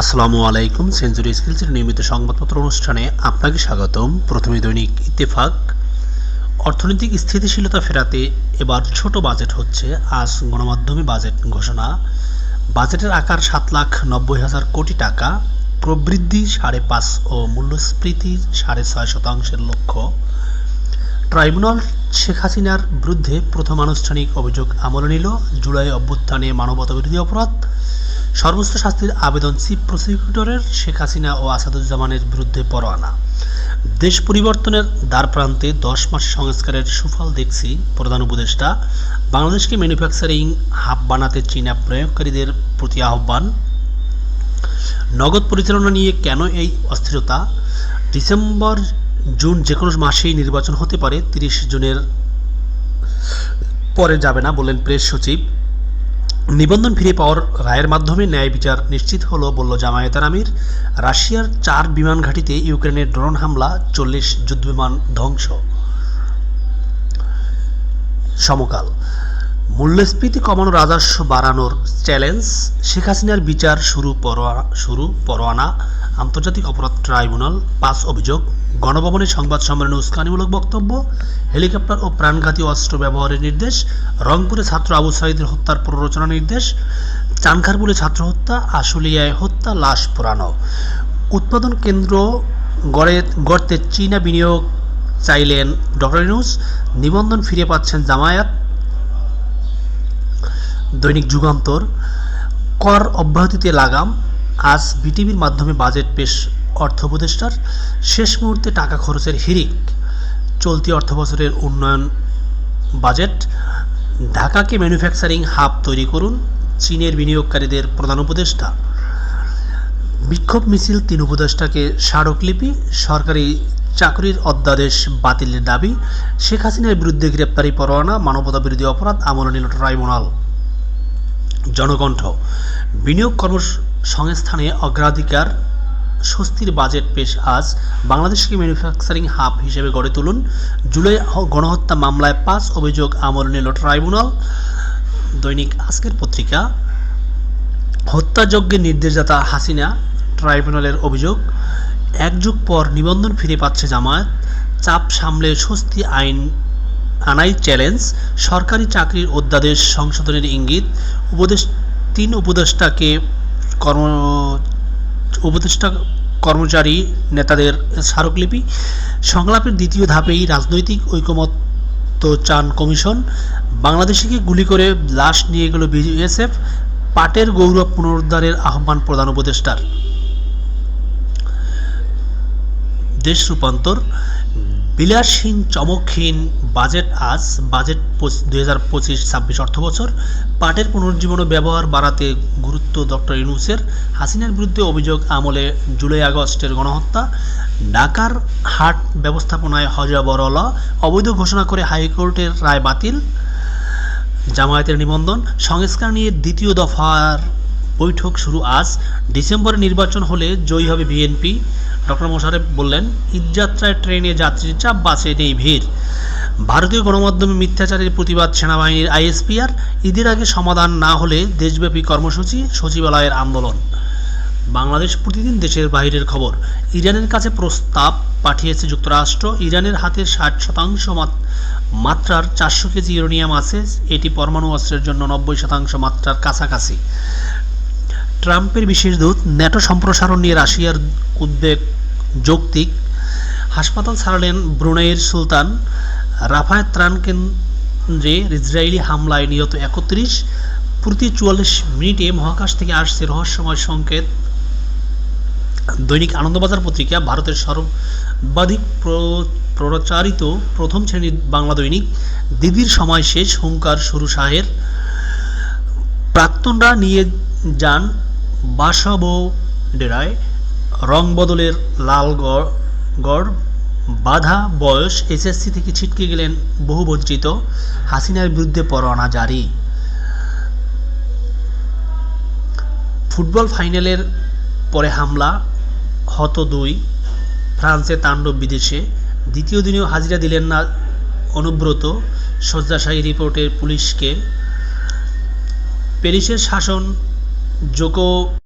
আসসালামু আলাইকুম। সেঞ্চুরি স্কিলসের নিয়মিত সংবাদপত্র অনুষ্ঠানে আপনাকে স্বাগতম। প্রথমে দৈনিক ইত্তেফাক। অর্থনৈতিক স্থিতিশীলতা ফেরাতে এবার ছোট বাজেট হচ্ছে আজ গণমাধ্যমে বাজেট ঘোষণা। বাজেটের আকার সাত লাখ নব্বই হাজার কোটি টাকা। প্রবৃদ্ধি সাড়ে পাঁচ ও মূল্যস্ফীতি সাড়ে ছয় শতাংশের লক্ষ্য। ট্রাইব্যুনাল শেখ হাসিনার বিরুদ্ধে প্রথম আনুষ্ঠানিক অভিযোগ আমলে নিল। জুলাই অভ্যুত্থানে মানবতাবিরোধী অপরাধ। সর্বোচ্চ শাস্তির আবেদন চিফ প্রসিকিউটরের শেখ হাসিনা ও আসাদুজ্জামানের বিরুদ্ধে পরোয়ানা। দেশ পরিবর্তনের দ্বারপ্রান্তে দশ মাস সংস্কারের সুফল দেখছি প্রধান উপদেষ্টা। বাংলাদেশকে ম্যানুফ্যাকচারিং হাব বানাতে চীনা প্রয়োগকারীদের প্রতি আহ্বান। নগদ পরিচালনা নিয়ে কেন এই অস্থিরতা? ডিসেম্বর, জুন যে কোনো মাসেই নির্বাচন হতে পারে, তিরিশ জুনের পরে যাবে না বললেন প্রেস সচিব। নিবন্ধন ফিরে পাওয়ার রায়ের মাধ্যমে ন্যায় বিচার নিশ্চিত হল, বলল জামায়াতের আমির। রাশিয়ার চার বিমান ঘাঁটিতে ইউক্রেনের ড্রোন হামলা, চল্লিশ যুদ্ধবিমান ধ্বংস। সমকাল। মূল্যস্ফীতি কমানো রাজস্ব বাড়ানোর চ্যালেঞ্জ, শেখ হাসিনার বিচার শুরু পরোয়ানা শুরু পরোয়ানা, আন্তর্জাতিক অপরাধ ট্রাইব্যুনাল, পাঁচ অভিযোগ, গণভবনে সংবাদ সম্মেলনে উস্কানিমূলক বক্তব্য, হেলিকপ্টার ও প্রাণঘাতী অস্ত্র ব্যবহারের নির্দেশ, রংপুরে ছাত্র আবু সাইদের হত্যার প্ররোচনা নির্দেশ চানখারপুলে ছাত্র হত্যা, আশুলিয়ায় হত্যা, লাশ পোড়ানো। উৎপাদন কেন্দ্র গড়ে, গড়তে চীনা বিনিয়োগ চাইলেন ডক্টর নিউজ নিবন্ধন ফিরে পাচ্ছেন জামায়াত দৈনিক যুগান্তর, কর অব্যাহতিতে লাগাম, আজ বিটিভির মাধ্যমে বাজেট পেশ অর্থ উপদেষ্টার, শেষ মুহূর্তে টাকা খরচের হিরিক চলতি অর্থবছরের উন্নয়ন বাজেট, ঢাকাকে ম্যানুফ্যাকচারিং হাব তৈরি করুন চীনের বিনিয়োগকারীদের প্রধান উপদেষ্টা। বিক্ষোভ মিছিল তিন উপদেষ্টাকে স্মারকলিপি, সরকারি চাকরির অধ্যাদেশ বাতিলের দাবি, শেখ হাসিনার বিরুদ্ধে গ্রেপ্তারি পরোয়ানা মানবতা বিরোধী অপরাধ আমলে নিল ট্রাইব্যুনাল। জনকণ্ঠ। বিনিয়োগ কর্মসংস্থানে অগ্রাধিকার, স্বস্তির বাজেট পেশ আজ বাংলাদেশকে ম্যানুফ্যাকচারিং হাব হিসেবে গড়ে তুলুন। জুলাই গণহত্যা মামলায় পাঁচ অভিযোগ আমল নিল ট্রাইব্যুনাল। দৈনিক আজকের পত্রিকা, হত্যাযজ্ঞের নির্দেশদাতা হাসিনা, ট্রাইব্যুনালের অভিযোগ এক যুগ পর নিবন্ধন ফিরে পাচ্ছে জামায়াত। চাপ সামলে স্বস্তি আইন আনাই চ্যালেঞ্জ, সরকারি চাকরির অধ্যাদেশ সংশোধনের ইঙ্গিত, উপদেশ, তিন উপদেষ্টাকে কর্ম, উপদেষ্টা কর্মচারী নেতাদের স্মারকলিপি, সংলাপের দ্বিতীয় ধাপেই রাজনৈতিক ঐকমত্য চান কমিশন, বাংলাদেশিকে গুলি করে লাশ নিয়ে গেল বিএসএফ, পাটের গৌরব পুনরুদ্ধারের আহ্বান প্রধান উপদেষ্টার। দেশ রূপান্তর বিলাসহীন, চমকহীন বাজেট আজ, বাজেট দুই হাজার পঁচিশ, ছাব্বিশ অর্থবছর। পাটের পুনর্জীবন ব্যবহার বাড়াতে গুরুত্ব ডক্টর ইউনুসের। হাসিনার বিরুদ্ধে অভিযোগ আমলে জুলাই আগস্টের গণহত্যা। ঢাকার হাট ব্যবস্থাপনায় হজা বরলা, অবৈধ ঘোষণা করে হাইকোর্টের রায় বাতিল। জামায়াতের নিবন্ধন, সংস্কার নিয়ে দ্বিতীয় দফার বৈঠক শুরু আজ। ডিসেম্বরে নির্বাচন হলে জয়ী হবে বিএনপি। ডক্টর মোশারেফ বললেন ঈদযাত্রায় ট্রেনে যাত্রীর চাপ বাসে নেই ভিড়। ভারতীয় গণমাধ্যমে মিথ্যাচারের প্রতিবাদ সেনাবাহিনীর আইএসপিআর। ঈদের আগে সমাধান না হলে দেশব্যাপী কর্মসূচি, সচিবালয়ের আন্দোলন। বাংলাদেশ প্রতিদিন দেশের বাইরের খবর। ইরানের কাছে প্রস্তাব পাঠিয়েছে যুক্তরাষ্ট্র। ইরানের হাতে ষাট শতাংশ মাত্রার চারশো কেজি ইউরেনিয়াম আছে। এটি পরমাণু অস্ত্রের জন্য নব্বই শতাংশ মাত্রার কাছাকাছি। ট্রাম্পের বিশেষ দূত ন্যাটো সম্প্রসারণ নিয়ে রাশিয়ার উদ্বেগ যৌক্তিক। হাসপাতাল ছাড়লেন ব্রুনাইয়ের সুলতান। রাফায় ত্রাণ কেন্দ্রে ইসরায়েলি হামলায় নিহত একত্রিশ, প্রতি চুয়াল্লিশ মিনিটে মহাকাশ থেকে আসছে রহস্যময় সংকেত। দৈনিক আনন্দবাজার পত্রিকা, ভারতের সর্বাধিক প্রচারিত প্রথম শ্রেণির বাংলা দৈনিক, দিদির সময় শেষ, হুঙ্কার শুরু শাহের। প্রাক্তনরা নিয়ে যান বাসব ডেরায় রং বদলের লালগড় গড় বাধা বয়স, এসএসসি থেকে ছিটকে গেলেন বহু বঞ্চিত হাসিনার বিরুদ্ধে পরোয়ানা জারি। ফুটবল ফাইনালের পরে হামলা হত দুই, ফ্রান্সে তাণ্ডব বিদেশে, দ্বিতীয় দিনেও হাজিরা দিলেন না অনুব্রত শয্যাশায়ী রিপোর্টের পুলিশকে। প্যারিসের শাসন Yoko